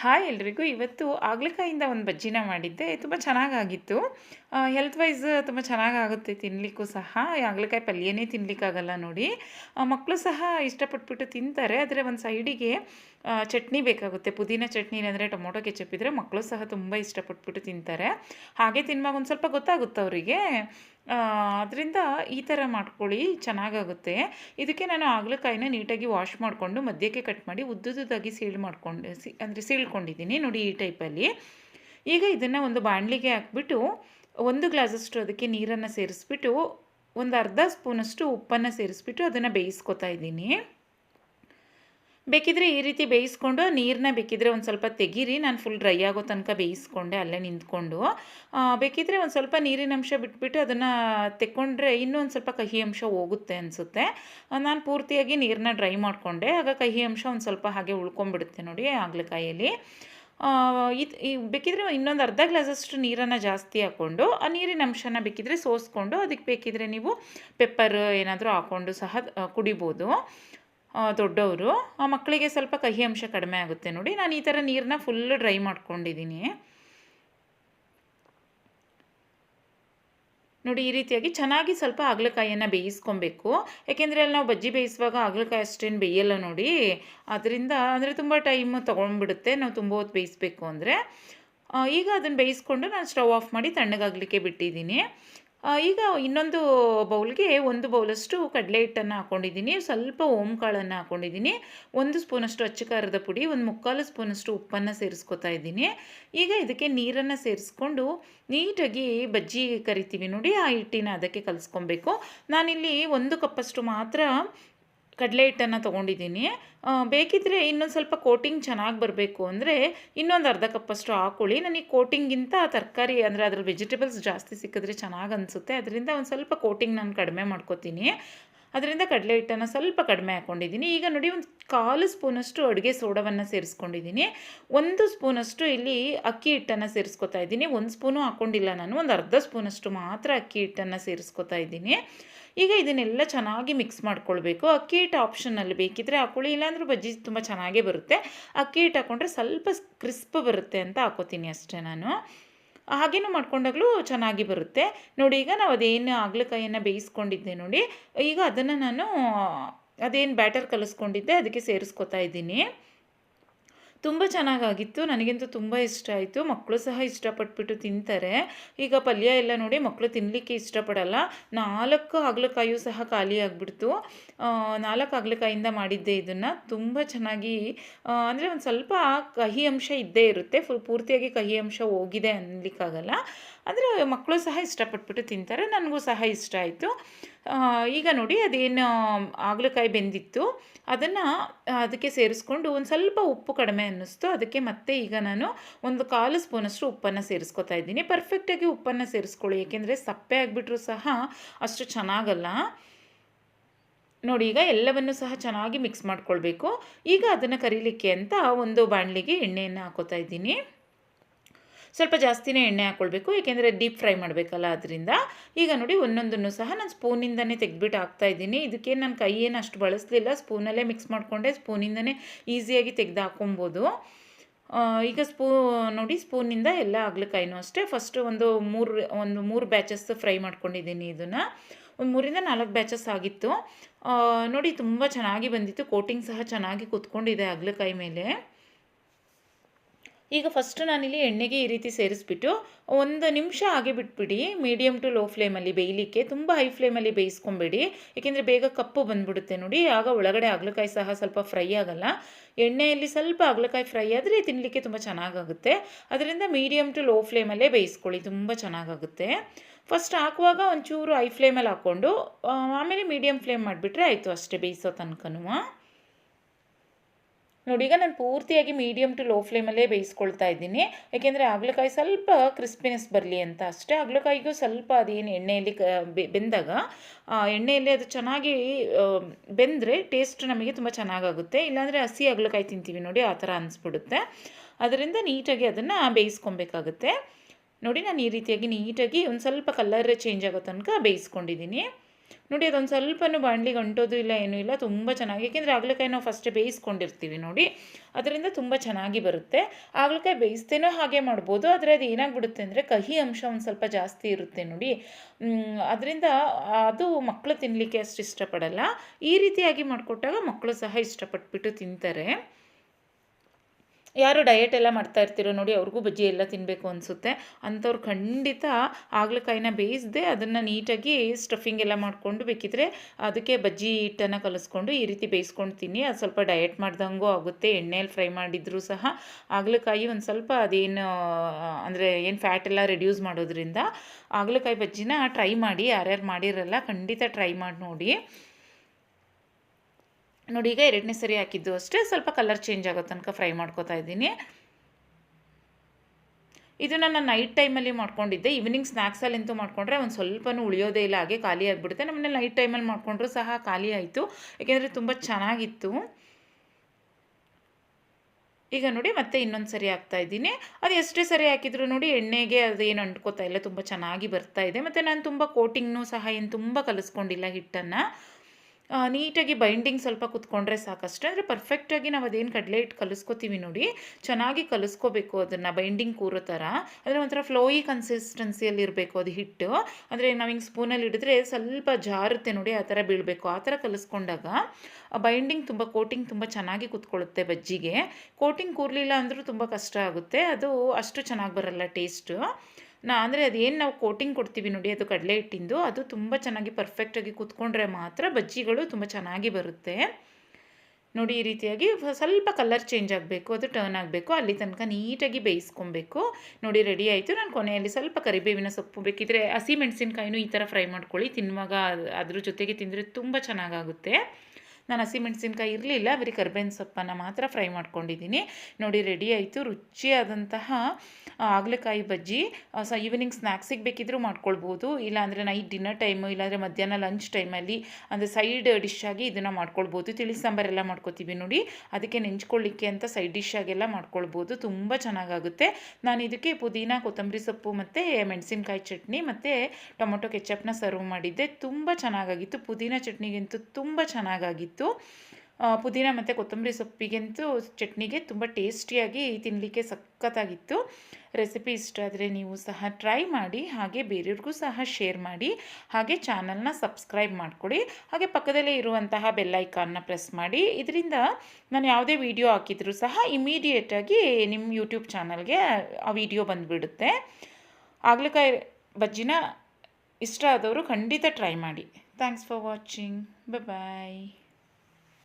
Hi ಎಲ್ರಿಗೂ. ಇವತ್ತು ಹಾಗಲಕಾಯಿಂದ ಒಂದು ಬಜ್ಜಿನ ಮಾಡಿದ್ದೆ. ತುಂಬ ಚೆನ್ನಾಗಾಗಿತ್ತು. ಹೆಲ್ತ್ ವೈಸ್ ತುಂಬ ಚೆನ್ನಾಗಾಗುತ್ತೆ ತಿನ್ನಲಿಕ್ಕೂ ಸಹ. ಆಗ್ಲಿಕಾಯಿ ಪಲ್ಯನೇ ತಿನ್ನಲಿಕ್ಕಾಗಲ್ಲ ನೋಡಿ. ಮಕ್ಕಳು ಸಹ ಇಷ್ಟಪಟ್ಬಿಟ್ಟು ತಿಂತಾರೆ. ಆದರೆ ಒಂದು ಸೈಡಿಗೆ ಚಟ್ನಿ ಬೇಕಾಗುತ್ತೆ. ಪುದೀನ ಚಟ್ನಿ ಅಂದರೆ ಟೊಮೊಟೊ ಕೆಚಪ್ ಇದ್ದರೆ ಮಕ್ಕಳು ಸಹ ತುಂಬ ಇಷ್ಟಪಟ್ಬಿಟ್ಟು ತಿಂತಾರೆ. ಹಾಗೆ ತಿನ್ನುವಾಗ ಒಂದು ಸ್ವಲ್ಪ ಗೊತ್ತಾಗುತ್ತೆ ಅವರಿಗೆ. ಅದರಿಂದ ಈ ಥರ ಮಾಡ್ಕೊಳ್ಳಿ, ಚೆನ್ನಾಗಾಗುತ್ತೆ. ಇದಕ್ಕೆ ನಾನು ಹಾಗಲಕಾಯಿನ ನೀಟಾಗಿ ವಾಶ್ ಮಾಡಿಕೊಂಡು ಮಧ್ಯಕ್ಕೆ ಕಟ್ ಮಾಡಿ ಉದ್ದುದ್ದಾಗಿ ಸೀಳು ಮಾಡ್ಕೊಂಡು, ಸಿ, ಅಂದರೆ ಸೀಳ್ಕೊಂಡಿದ್ದೀನಿ ನೋಡಿ ಈ ಟೈಪಲ್ಲಿ ಈಗ ಇದನ್ನು ಒಂದು ಬಾಣಲಿಗೆ ಹಾಕ್ಬಿಟ್ಟು ಒಂದು ಗ್ಲಾಸಷ್ಟು ಅದಕ್ಕೆ ನೀರನ್ನು ಸೇರಿಸ್ಬಿಟ್ಟು ಒಂದು ಅರ್ಧ ಸ್ಪೂನಷ್ಟು ಉಪ್ಪನ್ನು ಸೇರಿಸ್ಬಿಟ್ಟು ಅದನ್ನು ಬೇಯಿಸ್ಕೊತಾ ಇದ್ದೀನಿ. ಬೇಕಿದ್ರೆ ಈ ರೀತಿ ಬೇಯಿಸ್ಕೊಂಡು ನೀರನ್ನ ಬೇಕಿದ್ರೆ ಒಂದು ಸ್ವಲ್ಪ ತೆಗೀರಿ. ನಾನು ಫುಲ್ ಡ್ರೈ ಆಗೋ ತನಕ ಬೇಯಿಸ್ಕೊಂಡೆ, ಅಲ್ಲೇ ನಿಂತ್ಕೊಂಡು. ಬೇಕಿದ್ರೆ ಒಂದು ಸ್ವಲ್ಪ ನೀರಿನ ಅಂಶ ಬಿಟ್ಬಿಟ್ಟು ಅದನ್ನು ತೆಕ್ಕೊಂಡ್ರೆ ಇನ್ನೂ ಒಂದು ಸ್ವಲ್ಪ ಕಹಿ ಅಂಶ ಹೋಗುತ್ತೆ ಅನಿಸುತ್ತೆ. ನಾನು ಪೂರ್ತಿಯಾಗಿ ನೀರನ್ನ ಡ್ರೈ ಮಾಡಿಕೊಂಡೆ. ಆಗ ಕಹಿ ಅಂಶ ಒಂದು ಸ್ವಲ್ಪ ಹಾಗೆ ಉಳ್ಕೊಂಬಿಡುತ್ತೆ ನೋಡಿ ಆಗ್ಲಕಾಯಲ್ಲಿ. ಇದು, ಈ ಬೇಕಿದ್ರೆ ಇನ್ನೊಂದು ಅರ್ಧ ಗ್ಲಾಸಷ್ಟು ನೀರನ್ನು ಜಾಸ್ತಿ ಹಾಕ್ಕೊಂಡು, ಆ ನೀರಿನ ಅಂಶನ ಬೇಕಿದ್ರೆ ಸೋಸ್ಕೊಂಡು, ಅದಕ್ಕೆ ಬೇಕಿದ್ರೆ ನೀವು ಪೆಪ್ಪರ್ ಏನಾದರೂ ಹಾಕ್ಕೊಂಡು ಸಹ ಕುಡಿಬೋದು. ದೊಡ್ಡವರು. ಆ ಮಕ್ಕಳಿಗೆ ಸ್ವಲ್ಪ ಕಹಿ ಅಂಶ ಕಡಿಮೆ ಆಗುತ್ತೆ ನೋಡಿ. ನಾನು ಈ ಥರ ನೀರನ್ನ ಫುಲ್ ಡ್ರೈ ಮಾಡ್ಕೊಂಡಿದ್ದೀನಿ. ನೋಡಿ, ಈ ರೀತಿಯಾಗಿ ಚೆನ್ನಾಗಿ ಸ್ವಲ್ಪ ಹಾಗಲಕಾಯಿಯನ್ನು ಬೇಯಿಸ್ಕೊಬೇಕು. ಯಾಕೆಂದರೆ ಅಲ್ಲಿ ನಾವು ಬಜ್ಜಿ ಬೇಯಿಸುವಾಗ ಹಾಗಲಕಾಯಿ ಅಷ್ಟೇನು ಬೇಯಲ್ಲ ನೋಡಿ. ಅದರಿಂದ ಅಂದರೆ ತುಂಬ ಟೈಮ್ ತೊಗೊಂಡ್ಬಿಡುತ್ತೆ ನಾವು ತುಂಬ ಹೊತ್ತು ಬೇಯಿಸ್ಬೇಕು ಅಂದರೆ. ಈಗ ಅದನ್ನು ಬೇಯಿಸ್ಕೊಂಡು ನಾನು ಸ್ಟವ್ ಆಫ್ ಮಾಡಿ ತಣ್ಣಗಾಗಲಿಕ್ಕೆ ಬಿಟ್ಟಿದ್ದೀನಿ. ಈಗ ಇನ್ನೊಂದು ಬೌಲ್ಗೆ ಒಂದು ಬೌಲಷ್ಟು ಕಡಲೆ ಹಿಟ್ಟನ್ನು ಹಾಕ್ಕೊಂಡಿದ್ದೀನಿ ಸ್ವಲ್ಪ ಓಂಕಾಳನ್ನು ಹಾಕ್ಕೊಂಡಿದ್ದೀನಿ ಒಂದು ಸ್ಪೂನಷ್ಟು ಅಚ್ಚು ಖಾರದ ಪುಡಿ, ಒಂದು ಮುಕ್ಕಾಲು ಸ್ಪೂನಷ್ಟು ಉಪ್ಪನ್ನು ಸೇರಿಸ್ಕೊತಾ ಇದ್ದೀನಿ. ಈಗ ಇದಕ್ಕೆ ನೀರನ್ನು ಸೇರಿಸ್ಕೊಂಡು ನೀಟಾಗಿ ಬಜ್ಜಿ ಕರಿತೀವಿ ನೋಡಿ, ಆ ಹಿಟ್ಟಿನ ಅದಕ್ಕೆ ಕಲಿಸ್ಕೊಬೇಕು. ನಾನಿಲ್ಲಿ ಒಂದು ಕಪ್ಪಷ್ಟು ಮಾತ್ರ ಕಡಲೆ ಹಿಟ್ಟನ್ನು ತೊಗೊಂಡಿದ್ದೀನಿ. ಬೇಕಿದ್ದರೆ ಇನ್ನೊಂದು ಸ್ವಲ್ಪ ಕೋಟಿಂಗ್ ಚೆನ್ನಾಗಿ ಬರಬೇಕು ಅಂದರೆ ಇನ್ನೊಂದು ಅರ್ಧ ಕಪ್ಪಷ್ಟು ಹಾಕೊಳ್ಳಿ. ನನಗೆ ಕೋಟಿಂಗಿಂತ ತರಕಾರಿ ಅಂದರೆ ಅದ್ರಲ್ಲಿ ವೆಜಿಟೇಬಲ್ಸ್ ಜಾಸ್ತಿ ಸಿಕ್ಕಿದ್ರೆ ಚೆನ್ನಾಗಿ ಅನಿಸುತ್ತೆ. ಅದರಿಂದ ಒಂದು ಸ್ವಲ್ಪ ಕೋಟಿಂಗ್ ನಾನು ಕಡಿಮೆ ಮಾಡ್ಕೋತೀನಿ. ಅದರಿಂದ ಕಡಲೆ ಹಿಟ್ಟನ್ನು ಸ್ವಲ್ಪ ಕಡಿಮೆ ಹಾಕ್ಕೊಂಡಿದ್ದೀನಿ. ಈಗ ನೋಡಿ ಒಂದು ಕಾಲು ಸ್ಪೂನಷ್ಟು ಅಡುಗೆ ಸೋಡವನ್ನು ಸೇರಿಸ್ಕೊಂಡಿದ್ದೀನಿ. ಒಂದು ಸ್ಪೂನಷ್ಟು ಇಲ್ಲಿ ಅಕ್ಕಿ ಹಿಟ್ಟನ್ನು ಸೇರಿಸ್ಕೊತಾ ಇದ್ದೀನಿ. ಒಂದು ಸ್ಪೂನು ಹಾಕ್ಕೊಂಡಿಲ್ಲ ನಾನು, ಒಂದು ಅರ್ಧ ಸ್ಪೂನಷ್ಟು ಮಾತ್ರ ಅಕ್ಕಿ ಹಿಟ್ಟನ್ನು ಸೇರಿಸ್ಕೊತಾ ಇದ್ದೀನಿ. ಈಗ ಇದನ್ನೆಲ್ಲ ಚೆನ್ನಾಗಿ ಮಿಕ್ಸ್ ಮಾಡ್ಕೊಳ್ಬೇಕು. ಅಕ್ಕಿ ಹಿಟ್ಟು ಆಪ್ಷನಲ್ಲಿ ಬೇಕಿದ್ರೆ ಹಾಕೊಳ್ಳಿ, ಇಲ್ಲಾಂದ್ರೆ ಬಜ್ಜಿ ತುಂಬ ಚೆನ್ನಾಗೇ ಬರುತ್ತೆ. ಅಕ್ಕಿ ಹಿಟ್ಟು ಹಾಕ್ಕೊಂಡ್ರೆ ಸ್ವಲ್ಪ ಕ್ರಿಸ್ಪ್ ಬರುತ್ತೆ ಅಂತ ಹಾಕೋತೀನಿ ಅಷ್ಟೇ ನಾನು. ಹಾಗೇನು ಮಾಡ್ಕೊಂಡಾಗಲೂ ಚೆನ್ನಾಗಿ ಬರುತ್ತೆ. ನೋಡಿ, ಈಗ ನಾವು ಅದೇನು ಹಾಗಲಕಾಯಿಯನ್ನು ಬೇಯಿಸ್ಕೊಂಡಿದ್ದೆ ನೋಡಿ, ಈಗ ಅದನ್ನು ನಾನು ಅದೇನು ಬ್ಯಾಟರ್ ಕಲಿಸ್ಕೊಂಡಿದ್ದೆ, ಅದಕ್ಕೆ ಸೇರಿಸ್ಕೊತಾ ಇದ್ದೀನಿ. ತುಂಬ ಚೆನ್ನಾಗಾಗಿತ್ತು. ನನಗಂತೂ ತುಂಬ ಇಷ್ಟ ಆಯಿತು. ಮಕ್ಕಳು ಸಹ ಇಷ್ಟಪಟ್ಬಿಟ್ಟು ತಿಂತಾರೆ. ಈಗ ಪಲ್ಯ ಎಲ್ಲ ನೋಡಿ ಮಕ್ಕಳು ತಿನ್ನಲಿಕ್ಕೆ ಇಷ್ಟಪಡಲ್ಲ. ನಾಲ್ಕು ಹಾಗಲಕಾಯಿಯೂ ಸಹ ಖಾಲಿ ಆಗಿಬಿಡ್ತು. ನಾಲ್ಕು ಹಾಗಲಕಾಯಿಂದ ಮಾಡಿದ್ದೆ ಇದನ್ನು. ತುಂಬ ಚೆನ್ನಾಗಿ ಅಂದರೆ ಒಂದು ಸ್ವಲ್ಪ ಕಹಿ ಅಂಶ ಇದ್ದೇ ಇರುತ್ತೆ. ಫುಲ್ ಪೂರ್ತಿಯಾಗಿ ಕಹಿ ಅಂಶ ಹೋಗಿದೆ ಅನ್ಲಿಕ್ಕಾಗಲ್ಲ. ಅಂದರೆ ಮಕ್ಕಳು ಸಹ ಇಷ್ಟಪಟ್ಬಿಟ್ಟು ತಿಂತಾರೆ. ನನಗೂ ಸಹ ಇಷ್ಟ ಆಯಿತು. ಈಗ ನೋಡಿ ಅದೇನು ಹಾಗಲಕಾಯಿ ಬೆಂದಿತ್ತು. ಅದನ್ನು ಅದಕ್ಕೆ ಸೇರಿಸ್ಕೊಂಡು ಒಂದು ಸ್ವಲ್ಪ ಉಪ್ಪು ಕಡಿಮೆ ಅನ್ನಿಸ್ತು. ಅದಕ್ಕೆ ಮತ್ತೆ ಈಗ ನಾನು ಒಂದು ಕಾಲು ಸ್ಪೂನಷ್ಟು ಉಪ್ಪನ್ನು ಸೇರಿಸ್ಕೊತಾ ಇದ್ದೀನಿ. ಪರ್ಫೆಕ್ಟಾಗಿ ಉಪ್ಪನ್ನು ಸೇರಿಸ್ಕೊಳ್ಳಿ. ಏಕೆಂದರೆ ಸಪ್ಪೆ ಆಗಿಬಿಟ್ರೂ ಸಹ ಅಷ್ಟು ಚೆನ್ನಾಗಲ್ಲ. ನೋಡಿ, ಈಗ ಎಲ್ಲವನ್ನು ಸಹ ಚೆನ್ನಾಗಿ ಮಿಕ್ಸ್ ಮಾಡ್ಕೊಳ್ಬೇಕು. ಈಗ ಅದನ್ನು ಕರೀಲಿಕ್ಕೆ ಅಂತ ಒಂದು ಬಾಣಲಿಗೆ ಎಣ್ಣೆಯನ್ನು ಹಾಕೋತಾ ಇದ್ದೀನಿ. ಸ್ವಲ್ಪ ಜಾಸ್ತಿನೇ ಎಣ್ಣೆ ಹಾಕ್ಕೊಳ್ಬೇಕು ಏಕೆಂದರೆ ಡೀಪ್ ಫ್ರೈ ಮಾಡಬೇಕಲ್ಲ ಅದರಿಂದ. ಈಗ ನೋಡಿ ಒಂದೊಂದನ್ನು ಸಹ ನಾನು ಸ್ಪೂನಿಂದನೇ ತೆಗೆದ್ಬಿಟ್ಟು ಹಾಕ್ತಾಯಿದ್ದೀನಿ ಇದಕ್ಕೆ ನಾನು ಕೈ ಏನು ಅಷ್ಟು ಬಳಸಲಿಲ್ಲ. ಸ್ಪೂನಲ್ಲೇ ಮಿಕ್ಸ್ ಮಾಡಿಕೊಂಡೆ, ಸ್ಪೂನಿಂದನೇ ಈಸಿಯಾಗಿ ತೆಗೆದು ಹಾಕೊಬೋದು. ಈಗ ಸ್ಪೂ, ನೋಡಿ ಸ್ಪೂನಿಂದ ಎಲ್ಲ ಆಗ್ಲಿಕಾಯಿನೂ ಅಷ್ಟೇ. ಫಸ್ಟ್ ಒಂದು ಮೂರು ಒಂದು ಮೂರು ಬ್ಯಾಚಸ್ ಫ್ರೈ ಮಾಡ್ಕೊಂಡಿದ್ದೀನಿ ಇದನ್ನು. ಒಂದು ಮೂರಿಂದ ನಾಲ್ಕು ಬ್ಯಾಚಸ್ ಆಗಿತ್ತು. ನೋಡಿ ತುಂಬ ಚೆನ್ನಾಗಿ ಬಂದಿತ್ತು. ಕೋಟಿಂಗ್ ಸಹ ಚೆನ್ನಾಗಿ ಕುತ್ಕೊಂಡಿದೆ ಅಗ್ಲಕಾಯಿ ಮೇಲೆ. ಈಗ ಫಸ್ಟ್ ನಾನಿಲ್ಲಿ ಎಣ್ಣೆಗೆ ಈ ರೀತಿ ಸೇರಿಸ್ಬಿಟ್ಟು ಒಂದು ನಿಮಿಷ ಹಾಗೆ ಬಿಟ್ಬಿಡಿ ಮೀಡಿಯಮ್ ಟು ಲೋ ಫ್ಲೇಮಲ್ಲಿ ಬೇಯಲಿಕ್ಕೆ ತುಂಬ ಹೈ ಫ್ಲೇಮಲ್ಲಿ ಬೇಯಿಸ್ಕೊಬೇಡಿ. ಏಕೆಂದರೆ ಬೇಗ ಕಪ್ಪು ಬಂದ್ಬಿಡುತ್ತೆ ನೋಡಿ, ಆಗ ಒಳಗಡೆ ಹಾಗಲಕಾಯಿ ಸಹ ಸ್ವಲ್ಪ ಫ್ರೈ ಆಗಲ್ಲ. ಎಣ್ಣೆಯಲ್ಲಿ ಸ್ವಲ್ಪ ಹಾಗಲಕಾಯಿ ಫ್ರೈ ಆದರೆ ತಿನ್ನಲಿಕ್ಕೆ ತುಂಬ ಚೆನ್ನಾಗಾಗುತ್ತೆ. ಅದರಿಂದ ಮೀಡಿಯಮ್ ಟು ಲೋ ಫ್ಲೇಮಲ್ಲೇ ಬೇಯಿಸ್ಕೊಳ್ಳಿ, ತುಂಬ ಚೆನ್ನಾಗಾಗುತ್ತೆ. ಫಸ್ಟ್ ಹಾಕುವಾಗ ಒಂಚೂರು ಹೈ ಫ್ಲೇಮಲ್ಲಿ ಹಾಕ್ಕೊಂಡು ಆಮೇಲೆ ಮೀಡಿಯಮ್ ಫ್ಲೇಮ್ ಮಾಡಿಬಿಟ್ರೆ ಆಯಿತು ಅಷ್ಟೇ ಬೇಯಿಸೋ ತನಕನೂ. ನೋಡಿ, ಈಗ ನಾನು ಪೂರ್ತಿಯಾಗಿ ಮೀಡಿಯಮ್ ಟು ಲೋ ಫ್ಲೇಮಲ್ಲೇ ಬೇಯಿಸ್ಕೊಳ್ತಾ ಇದ್ದೀನಿ. ಯಾಕೆಂದರೆ ಹಾಗಲಕಾಯಿ ಸ್ವಲ್ಪ ಕ್ರಿಸ್ಪಿನೆಸ್ ಬರಲಿ ಅಂತ ಅಷ್ಟೇ. ಹಾಗಲಕಾಯಿಗೂ ಸ್ವಲ್ಪ ಅದೇನು ಎಣ್ಣೆಯಲ್ಲಿ ಬೆಂದಾಗ ಎಣ್ಣೆಯಲ್ಲಿ ಅದು ಚೆನ್ನಾಗಿ ಬೆಂದರೆ ಟೇಸ್ಟ್ ನಮಗೆ ತುಂಬ ಚೆನ್ನಾಗಾಗುತ್ತೆ. ಇಲ್ಲಾಂದರೆ ಹಸಿ ಹಾಗಲಕಾಯಿ ತಿಂತೀವಿ ನೋಡಿ, ಆ ಥರ ಅನಿಸ್ಬಿಡುತ್ತೆ. ಅದರಿಂದ ನೀಟಾಗಿ ಅದನ್ನು ಬೇಯಿಸ್ಕೊಬೇಕಾಗುತ್ತೆ. ನೋಡಿ, ನಾನು ಈ ರೀತಿಯಾಗಿ ನೀಟಾಗಿ ಒಂದು ಸ್ವಲ್ಪ ಕಲರ್ ಚೇಂಜ್ ಆಗೋ ತನಕ ಬೇಯಿಸ್ಕೊಂಡಿದ್ದೀನಿ. ನೋಡಿ, ಅದೊಂದು ಸ್ವಲ್ಪನೂ ಬಾಣಲಿಗೆ ಅಂಟೋದು ಇಲ್ಲ, ಏನೂ ಇಲ್ಲ, ತುಂಬ ಚೆನ್ನಾಗಿ ಏಕೆಂದರೆ ಹಾಗಲಕಾಯಿ ನಾವು ಫಸ್ಟ್ ಬೇಯಿಸ್ಕೊಂಡಿರ್ತೀವಿ ನೋಡಿ. ಅದರಿಂದ ತುಂಬ ಚೆನ್ನಾಗಿ ಬರುತ್ತೆ. ಹಾಗಲಕಾಯಿ ಬೇಯಿಸ್ತೇನೋ ಹಾಗೆ ಮಾಡ್ಬೋದು, ಆದರೆ ಅದು ಏನಾಗ್ಬಿಡುತ್ತೆ ಅಂದರೆ ಕಹಿ ಅಂಶ ಒಂದು ಸ್ವಲ್ಪ ಜಾಸ್ತಿ ಇರುತ್ತೆ ನೋಡಿ. ಅದರಿಂದ ಅದು ಮಕ್ಕಳು ತಿನ್ನಲಿಕ್ಕೆ ಅಷ್ಟು ಇಷ್ಟಪಡಲ್ಲ. ಈ ರೀತಿಯಾಗಿ ಮಾಡಿಕೊಟ್ಟಾಗ ಮಕ್ಕಳು ಸಹ ಇಷ್ಟಪಟ್ಬಿಟ್ಟು ತಿಂತಾರೆ. ಯಾರು ಡಯಟ್ ಎಲ್ಲ ಮಾಡ್ತಾ ಇರ್ತೀರೋ ನೋಡಿ ಅವ್ರಿಗೂ ಬಜ್ಜಿ ಎಲ್ಲ ತಿನ್ನಬೇಕು ಅನಿಸುತ್ತೆ. ಅಂಥವ್ರು ಖಂಡಿತ ಹಾಗಲಕಾಯಿನ ಬೇಯಿಸದೆ ಅದನ್ನು ನೀಟಾಗಿ ಸ್ಟಫಿಂಗ್ ಎಲ್ಲ ಮಾಡಿಕೊಂಡು ಬೇಕಿದ್ರೆ ಅದಕ್ಕೆ ಬಜ್ಜಿ ಹಿಟ್ಟನ್ನು ಕಲಿಸ್ಕೊಂಡು ಈ ರೀತಿ ಬೇಯಿಸ್ಕೊಂಡು ತಿನ್ನಿ. ಅದು ಸ್ವಲ್ಪ ಡಯಟ್ ಮಾಡ್ದಂಗೂ ಆಗುತ್ತೆ. ಎಣ್ಣೆಯಲ್ಲಿ ಫ್ರೈ ಮಾಡಿದರೂ ಸಹ ಹಾಗಲಕಾಯಿ ಒಂದು ಸ್ವಲ್ಪ ಅದೇನು, ಅಂದರೆ ಏನು ಫ್ಯಾಟ್ ಎಲ್ಲ ರೆಡ್ಯೂಸ್ ಮಾಡೋದ್ರಿಂದ ಹಾಗಲಕಾಯಿ ಬಜ್ಜಿನ ಟ್ರೈ ಮಾಡಿ, ಯಾರ್ಯಾರು ಮಾಡಿರಲ್ಲ ಖಂಡಿತ ಟ್ರೈ ಮಾಡಿ ನೋಡಿ. ನೋಡಿ, ಈಗ ಎರಡನೇ ಸರಿ ಹಾಕಿದ್ದು ಅಷ್ಟೇ. ಸ್ವಲ್ಪ ಕಲರ್ ಚೇಂಜ್ ಆಗೋ ತನಕ ಫ್ರೈ ಮಾಡ್ಕೋತಾ ಇದ್ದೀನಿ. ಇದು ನಾನು ನೈಟ್ ಟೈಮಲ್ಲಿ ಮಾಡ್ಕೊಂಡಿದ್ದೆ. ಈವ್ನಿಂಗ್ ಸ್ನ್ಯಾಕ್ಸಲ್ಲಂತೂ ಮಾಡ್ಕೊಂಡ್ರೆ ಒಂದು ಸ್ವಲ್ಪನೂ ಉಳಿಯೋದೇ ಇಲ್ಲ. ಹಾಗೆ ಖಾಲಿ ಆಗಿಬಿಡುತ್ತೆ. ನಮ್ಮನೆ ನೈಟ್ ಟೈಮಲ್ಲಿ ಮಾಡಿಕೊಂಡ್ರು ಸಹ ಖಾಲಿ ಆಯಿತು. ಏಕೆಂದರೆ ತುಂಬ ಚೆನ್ನಾಗಿತ್ತು. ಈಗ ನೋಡಿ, ಮತ್ತೆ ಇನ್ನೊಂದು ಸರಿ ಹಾಕ್ತಾ ಇದ್ದೀನಿ. ಅದು ಎಷ್ಟೇ ಸರಿ ಹಾಕಿದ್ರು ನೋಡಿ, ಎಣ್ಣೆಗೆ ಅದೇನು ಅಂಟ್ಕೋತಾ ಇಲ್ಲ. ತುಂಬ ಚೆನ್ನಾಗಿ ಬರ್ತಾ ಇದೆ. ಮತ್ತು ನಾನು ತುಂಬ ಕೋಟಿಂಗ್ನೂ ಸಹ ಏನು ತುಂಬ ಕಲಿಸ್ಕೊಂಡಿಲ್ಲ ಹಿಟ್ಟನ್ನು. ನೀಟಾಗಿ ಬೈಂಡಿಂಗ್ ಸ್ವಲ್ಪ ಕುತ್ಕೊಂಡ್ರೆ ಸಾಕಷ್ಟು. ಅಂದರೆ ಪರ್ಫೆಕ್ಟಾಗಿ ನಾವು ಅದೇನು ಕಡಲೆ ಹಿಟ್ಟು ಕಲಿಸ್ಕೋತೀವಿ ನೋಡಿ, ಚೆನ್ನಾಗಿ ಕಲಿಸ್ಕೋಬೇಕು ಅದನ್ನು ಬೈಂಡಿಂಗ್ ಕೂರೋ ಥರ ಅಂದರೆ ಒಂಥರ ಫ್ಲೋಯಿ ಕನ್ಸಿಸ್ಟೆನ್ಸಿಯಲ್ಲಿ ಇರಬೇಕು ಅದು ಹಿಟ್ಟು. ಅಂದರೆ ನಾವು ಹಿಂಗೆ ಸ್ಪೂನಲ್ಲಿ ಹಿಡಿದ್ರೆ ಸ್ವಲ್ಪ ಜಾರುತ್ತೆ ನೋಡಿ, ಆ ಥರ ಬೀಳಬೇಕು. ಆ ಥರ ಕಲಿಸ್ಕೊಂಡಾಗ ಬೈಂಡಿಂಗ್ ತುಂಬ ಕೋಟಿಂಗ್ ತುಂಬ ಚೆನ್ನಾಗಿ ಕುತ್ಕೊಳ್ಳುತ್ತೆ ಬಜ್ಜಿಗೆ. ಕೋಟಿಂಗ್ ಕೂರಲಿಲ್ಲ ಅಂದರೂ ತುಂಬ ಕಷ್ಟ ಆಗುತ್ತೆ. ಅದು ಅಷ್ಟು ಚೆನ್ನಾಗಿ ಬರಲ್ಲ ಟೇಸ್ಟು ನಾ ಅಂದರೆ ಅದೇನು ನಾವು ಕೋಟಿಂಗ್ ಕೊಡ್ತೀವಿ ನೋಡಿ, ಅದು ಕಡಲೆ ಹಿಟ್ಟಿಂದು, ಅದು ತುಂಬ ಚೆನ್ನಾಗಿ ಪರ್ಫೆಕ್ಟಾಗಿ ಕೂತ್ಕೊಂಡ್ರೆ ಮಾತ್ರ ಬಜ್ಜಿಗಳು ತುಂಬ ಚೆನ್ನಾಗಿ ಬರುತ್ತೆ. ನೋಡಿ, ಈ ರೀತಿಯಾಗಿ ಸ್ವಲ್ಪ ಕಲರ್ ಚೇಂಜ್ ಆಗಬೇಕು, ಅದು ಟರ್ನ್ ಆಗಬೇಕು, ಅಲ್ಲಿ ತನಕ ನೀಟಾಗಿ ಬೇಯಿಸ್ಕೊಬೇಕು. ನೋಡಿ ರೆಡಿ ಆಯಿತು. ನಾನು ಕೊನೆಯಲ್ಲಿ ಸ್ವಲ್ಪ ಕರಿಬೇವಿನ ಸೊಪ್ಪು ಬೇಕಿದ್ರೆ ಹಸಿ ಮೆಣಸಿನ್ಕಾಯಿನೂ ಈ ಥರ ಫ್ರೈ ಮಾಡ್ಕೊಳ್ಳಿ, ತಿನ್ನುವಾಗ ಅದ್ರ ಜೊತೆಗೆ ತಿಂದರೆ ತುಂಬ ಚೆನ್ನಾಗಾಗುತ್ತೆ. ನಾನು ಹಸಿಮೆಣಸಿನ್ಕಾಯಿ ಇರಲಿಲ್ಲ, ಬರೀ ಕರ್ಬೇವಿನ ಸೊಪ್ಪನ್ನು ಮಾತ್ರ ಫ್ರೈ ಮಾಡ್ಕೊಂಡಿದ್ದೀನಿ. ನೋಡಿ ರೆಡಿ ಆಯಿತು. ರುಚಿಯಾದಂತಹ ಹಾಗಲಕಾಯಿ ಬಜ್ಜಿ ಸ ಈವ್ನಿಂಗ್ ಸ್ನ್ಯಾಕ್ಸಿಗೆ ಬೇಕಿದ್ದರೂ ಮಾಡ್ಕೊಳ್ಬೋದು. ಇಲ್ಲಾಂದರೆ ನೈಟ್ ಡಿನ್ನರ್ ಟೈಮು ಇಲ್ಲಾಂದರೆ ಮಧ್ಯಾಹ್ನ ಲಂಚ್ ಟೈಮಲ್ಲಿ ಅಂದರೆ ಸೈಡ್ ಡಿಶ್ ಆಗಿ ಇದನ್ನು ಮಾಡ್ಕೊಳ್ಬೋದು. ತಿಳಿ ಸಾಂಬಾರೆಲ್ಲ ಮಾಡ್ಕೊತೀವಿ ನೋಡಿ. ಅದಕ್ಕೆ ನೆಂಚ್ಕೊಳ್ಳಿಕ್ಕೆ ಅಂತ ಸೈಡ್ ಡಿಶ್ ಆಗೆಲ್ಲ ಮಾಡ್ಕೊಳ್ಬೋದು. ತುಂಬ ಚೆನ್ನಾಗಾಗುತ್ತೆ. ನಾನು ಇದಕ್ಕೆ ಪುದೀನ, ಕೊತ್ತಂಬರಿ ಸೊಪ್ಪು ಮತ್ತು ಮೆಣಸಿನ್ಕಾಯಿ ಚಟ್ನಿ ಮತ್ತು ಟೊಮೊಟೊ ಕೆಚಪ್ನ ಸರ್ವ್ ಮಾಡಿದ್ದೆ. ತುಂಬ ಚೆನ್ನಾಗಾಗಿತ್ತು. ಪುದೀನ ಚಟ್ನಿಗಂತೂ ತುಂಬ ಚೆನ್ನಾಗಾಗಿತ್ತು. ಪುದೀನ ಮತ್ತು ಕೊತ್ತಂಬರಿ ಸೊಪ್ಪಿಗಂತೂ ಚಟ್ನಿಗೆ ತುಂಬ ಟೇಸ್ಟಿಯಾಗಿ ತಿನ್ನಲಿಕ್ಕೆ ಸಖತ್ತಾಗಿತ್ತು. ರೆಸಿಪಿ ಇಷ್ಟ ಆದರೆ ನೀವು ಸಹ ಟ್ರೈ ಮಾಡಿ, ಹಾಗೆ ಬೇರೆಯವ್ರಿಗೂ ಸಹ ಶೇರ್ ಮಾಡಿ, ಹಾಗೆ ಚಾನಲ್ನ ಸಬ್ಸ್ಕ್ರೈಬ್ ಮಾಡಿಕೊಡಿ. ಹಾಗೆ ಪಕ್ಕದಲ್ಲೇ ಇರುವಂತಹ ಬೆಲ್ಲೈಕಾನ್ನ ಪ್ರೆಸ್ ಮಾಡಿ. ಇದರಿಂದ ನಾನು ಯಾವುದೇ ವಿಡಿಯೋ ಹಾಕಿದರೂ ಸಹ ಇಮಿಡಿಯೇಟಾಗಿ ನಿಮ್ಮ ಯೂಟ್ಯೂಬ್ ಚಾನಲ್ಗೆ ಆ ವಿಡಿಯೋ ಬಂದುಬಿಡುತ್ತೆ. ಆಗ್ಲಕಾಯಿ ಬಜ್ಜಿನ ಇಷ್ಟ ಆದವರು ಖಂಡಿತ ಟ್ರೈ ಮಾಡಿ. Thanks for watching. ಬಾಯ್